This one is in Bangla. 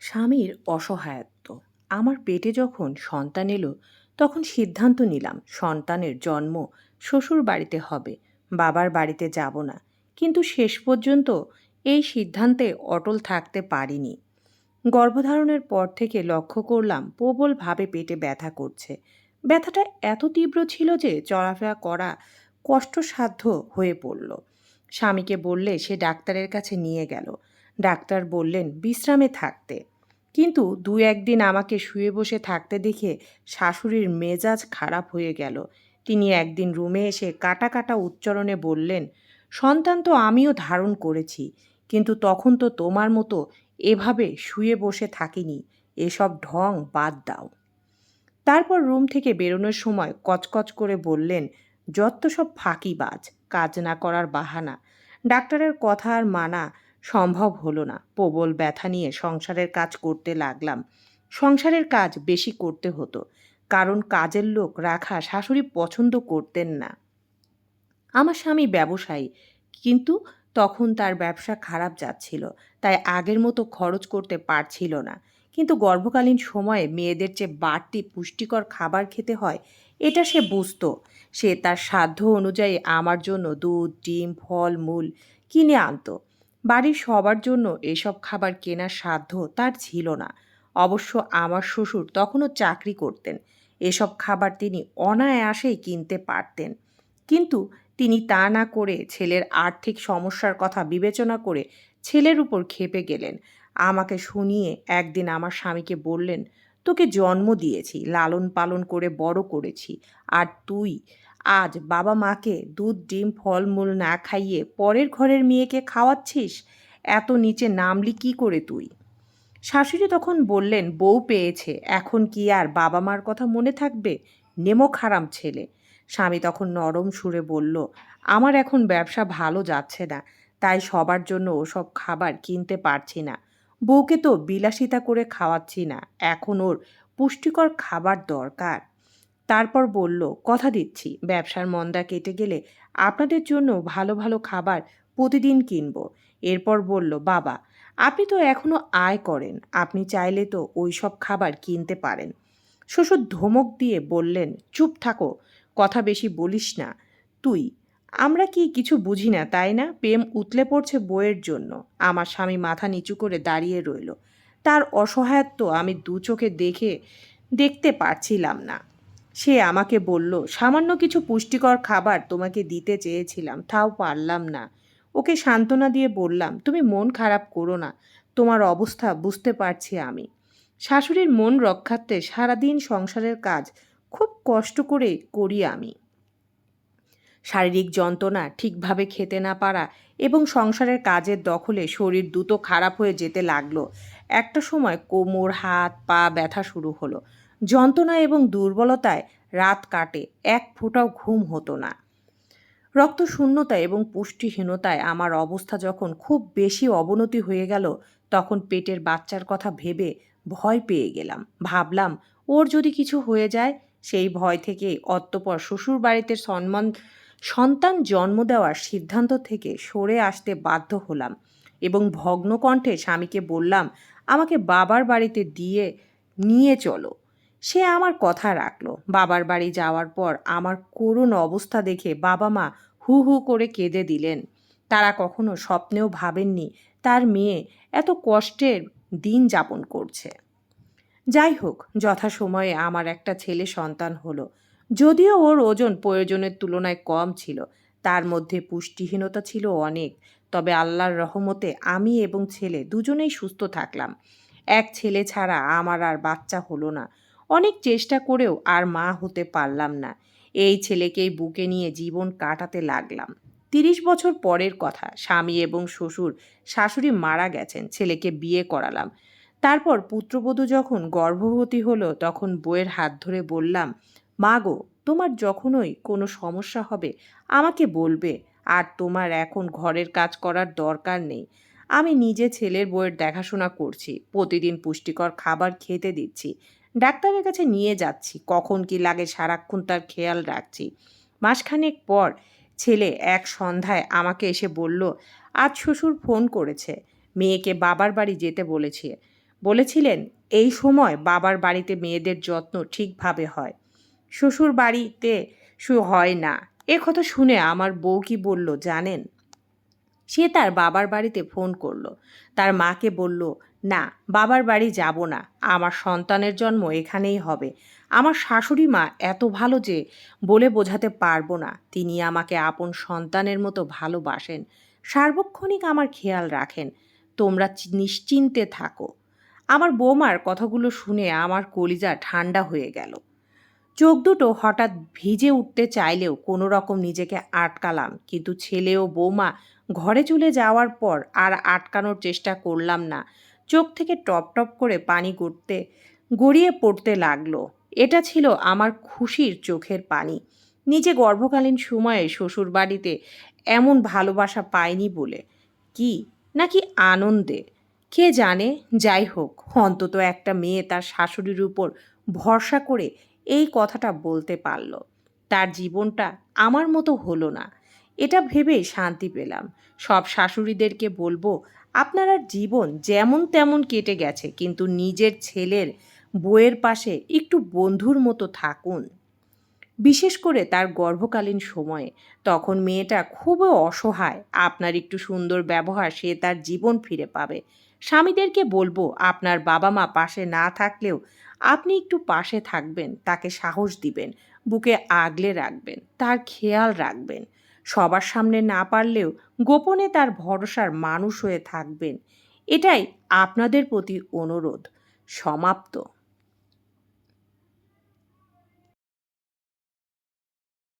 স্বামীর অসহায়ত্ব। আমার পেটে যখন সন্তান এলো, তখন সিদ্ধান্ত নিলাম সন্তানের জন্ম শ্বশুর বাড়িতে হবে, বাবার বাড়িতে যাব না। কিন্তু শেষ পর্যন্ত এই সিদ্ধান্তে অটল থাকতে পারিনি। গর্ভধারণের পর থেকে লক্ষ্য করলাম প্রবলভাবে পেটে ব্যথা করছে। ব্যথাটা এত তীব্র ছিল যে চলাফেরা করা কষ্টসাধ্য হয়ে পড়ল। স্বামীকে বললে সে ডাক্তারের কাছে নিয়ে গেল। ডাক্তার বললেন, বিশ্রামে থাকতে। কিন্তু দু একদিন আমাকে শুয়ে বসে থাকতে দেখে শাশুড়ির মেজাজ খারাপ হয়ে গেল। তিনি একদিন রুমে এসে কাটা কাটা উচ্চারণে বললেন, সন্তান তো আমিও ধারণ করেছি, কিন্তু তখন তো তোমার মতো এভাবে শুয়ে বসে থাকিনি, এসব ঢং বাদ দাও। তারপর রুম থেকে বেরোনোর সময় কচকচ করে বললেন, যত সব ফাঁকিবাজ, কাজ না করার বাহানা, ডাক্তারের কথা আর মানা সম্ভব হলো না। প্রবল ব্যথা নিয়ে সংসারের কাজ করতে লাগলাম। সংসারের কাজ বেশি করতে হতো, কারণ কাজের লোক রাখা শাশুড়ি পছন্দ করতেন না। আমার স্বামী ব্যবসায়ী, কিন্তু তখন তার ব্যবসা খারাপ যাচ্ছিল, তাই আগের মতো খরচ করতে পারছিল না। কিন্তু গর্ভকালীন সময়ে মেয়েদের চেয়ে বাড়তি পুষ্টিকর খাবার খেতে হয়, এটা সে বুঝতো। সে তার সাধ্য অনুযায়ী আমার জন্য দুধ, ডিম, ফল, মূল কিনে আনতো। বাড়ির সবার জন্য এসব খাবার কেনার সাধ্য তার ছিল না। অবশ্য আমার শ্বশুর তখনও চাকরি করতেন। এসব খাবার তিনি অনায়াসেই কিনতে পারতেন। কিন্তু তিনি তা না করে ছেলের আর্থিক সমস্যার কথা বিবেচনা করে ছেলের উপর খেপে গেলেন। আমাকে শুনিয়ে একদিন আমার স্বামীকে বললেন, তোকে জন্ম দিয়েছি লালন পালন করে বড় করেছি, আর তুই আজ বাবা মাকে দুধ, ডিম, ফলমূল না খাইয়ে পরের ঘরের মেয়েকে খাওয়াচ্ছিস? এত নিচে নামলি কি করে তুই? শাশুড়ি তখন বললেন, বউ পেয়েছে, এখন কি আর বাবা মার কথা মনে থাকবে? নেমো খারাম ছেলে। স্বামী তখন নরম সুরে বলল, আমার এখন ব্যবসা ভালো যাচ্ছে না, তাই সবার জন্য ওসব খাবার কিনতে পারছি না। বউকে তো বিলাসিতা করে খাওয়াচ্ছি না, এখন ওর পুষ্টিকর খাবার দরকার। তারপর বলল, কথা দিচ্ছি। ব্যবসার মন্দা কেটে গেলে আপনাদের জন্য ভালো ভালো খাবার প্রতিদিন কিনব। এরপর বলল, বাবা, আপনি তো এখনও আয় করেন। আপনি চাইলে তো ওই সব খাবার কিনতে পারেন। শ্বশুর ধমক দিয়ে বললেন, চুপ থাকো, কথা বেশি বলিস না। তুই, আমরা কি কিছু বুঝি না, তাই না? প্রেম উতলে পড়ছে বইয়ের জন্য। আমার স্বামী মাথা নিচু করে দাঁড়িয়ে রইল। তার অসহায়ত্ব আমি দু চোখে দেখে, দেখতে পারছিলাম না। সে আমাকে বলল, সামান্য কিছু পুষ্টিকর খাবার তোমাকে দিতে চেয়েছিলাম, তাও পারলাম না। ওকে সান্ত্বনা দিয়ে বললাম, তুমি মন খারাপ করো না, তোমার অবস্থা বুঝতে পারছি আমি। শাশুড়ির মন রক্ষার্থে সারাদিন সংসারের কাজ খুব কষ্ট করে করি আমি। শারীরিক যন্ত্রণা ঠিকভাবে খেতে না পারা এবং সংসারের কাজের দখলে শরীর দ্রুত খারাপ হয়ে যেতে লাগল। একটা সময় কোমর, হাত, পা ব্যথা শুরু হলো। যন্ত্রণা এবং দুর্বলতায় রাত কাটে, এক ফোঁটাও ঘুম হতো না। রক্ত শূন্যতা এবং পুষ্টিহীনতায় আমার অবস্থা যখন খুব বেশি অবনতি হয়ে গেল, তখন পেটের বাচ্চার কথা ভেবে ভয় পেয়ে গেলাম। ভাবলাম, ওর যদি কিছু হয়ে যায়, সেই ভয় থেকে অতঃপর শ্বশুর বাড়িতে সম্মান সন্তান জন্ম দেওয়ার সিদ্ধান্ত থেকে সরে আসতে বাধ্য হলাম এবং ভগ্ন কণ্ঠে স্বামীকে বললাম, আমাকে বাবার বাড়িতে দিয়ে, নিয়ে চলো। সে আমার কথা রাখল। বাবার বাড়ি যাওয়ার পর আমার করুণ অবস্থা দেখে বাবা মা হু হু করে কেঁদে দিলেন। তারা কখনো স্বপ্নেও ভাবেননি তার মেয়ে এত কষ্টের দিন যাপন করছে। যাই হোক, যথাসময়ে আমার একটা ছেলে সন্তান হলো। যদিও ওর ওজন প্রয়োজনের তুলনায় কম ছিল, তার মধ্যে পুষ্টিহীনতা ছিল অনেক। তবে আল্লাহর রহমতে আমি এবং ছেলে দুজনেই সুস্থ থাকলাম। এক ছেলে ছাড়া আমার আর বাচ্চা হলো না। অনেক চেষ্টা করেও আর মা হতে পারলাম না। এই ছেলেকেই বুকে নিয়ে জীবন কাটাতে লাগলাম। তিরিশ বছর পরের কথা, স্বামী এবং শ্বশুর, শাশুড়ি মারা গেছেন, ছেলেকে বিয়ে করালাম। তারপর পুত্রবধূ যখন গর্ভবতী হলো, তখন বইয়ের হাত ধরে বললাম, মা গো, তোমার যখনই কোনো সমস্যা হবে, আমাকে বলবে, আর তোমার এখন ঘরের কাজ করার দরকার নেই। আমি নিজে ছেলের বইয়ের দেখাশোনা করছি, প্রতিদিন পুষ্টিকর খাবার খেতে দিচ্ছি ডাক্তারের কাছে নিয়ে যাচ্ছি। কখন কি লাগে সারাক্ষণ তার খেয়াল রাখছি। মাসখানেক পর ছেলে এক সন্ধ্যায় আমাকে এসে বলল, আজ শ্বশুর ফোন করেছে। মেয়েকে বাবার বাড়ি যেতে বলেছে। বলেছিলেন, এই সময় বাবার বাড়িতে মেয়েদের যত্ন ঠিকভাবে হয়। শ্বশুর বাড়িতে শু হয় না। এ কথা শুনে আমার বউ কি বলল জানেন? সে তার বাবার বাড়িতে ফোন করল। তার মাকে বলল, না, বাবার বাড়ি যাব না। আমার সন্তানের জন্ম এখানেই হবে। আমার শাশুড়ি মা এত ভালো যে বলে বোঝাতে পারব না। তিনি আমাকে আপন সন্তানের মতো ভালোবাসেন। সার্বক্ষণিক আমার খেয়াল রাখেন। তোমরা নিশ্চিন্তে থাকো। আমার বৌমার কথাগুলো শুনে আমার কলিজা ঠান্ডা হয়ে গেল। চোখ দুটো হঠাৎ ভিজে উঠতে চাইলেও কোনো রকম নিজেকে আটকালাম। কিন্তু ছেলে ও বৌমা ঘরে চলে যাওয়ার পর আর আটকানোর চেষ্টা করলাম না। চোখ থেকে টপ টপ করে পানি গড়তে, গড়িয়ে পড়তে লাগল। এটা ছিল আমার খুশির চোখের পানি। নিজে গর্ভকালীন সময়ে শ্বশুর বাড়িতে এমন ভালোবাসা পায়নি বলে। কি? নাকি আনন্দে? কে জানে? যাই হোক, অন্তত একটা মেয়ে তার শাশুড়ির উপর ভরসা করে এই কথাটা বলতে পারল। তার জীবনটা আমার মতো হলো না। এটা ভেবেই শান্তি পেলাম। সব শাশুড়িদেরকে বলব, আপনারা জীবন যেমন তেমন কেটে গেছে, কিন্তু নিজের ছেলের বইয়ের পাশে একটু বন্ধুর মতো থাকুন। বিশেষ করে তার গর্ভকালীন সময়ে। তখন মেয়েটা খুবই অসহায়, আপনার একটু সুন্দর ব্যবহার সে তার জীবন ফিরে পাবে। স্বামীদেরকে বলব, আপনার বাবা মা পাশে না থাকলেও আপনি একটু পাশে থাকবেন, তাকে সাহস দিবেন, বুকে আগলে রাখবেন, তার খেয়াল রাখবেন। সবার সামনে না পারলেও গোপনে তার ভরসার মানুষ হয়ে থাকবেন। এটাই আপনাদের প্রতি অনুরোধ। সমাপ্ত।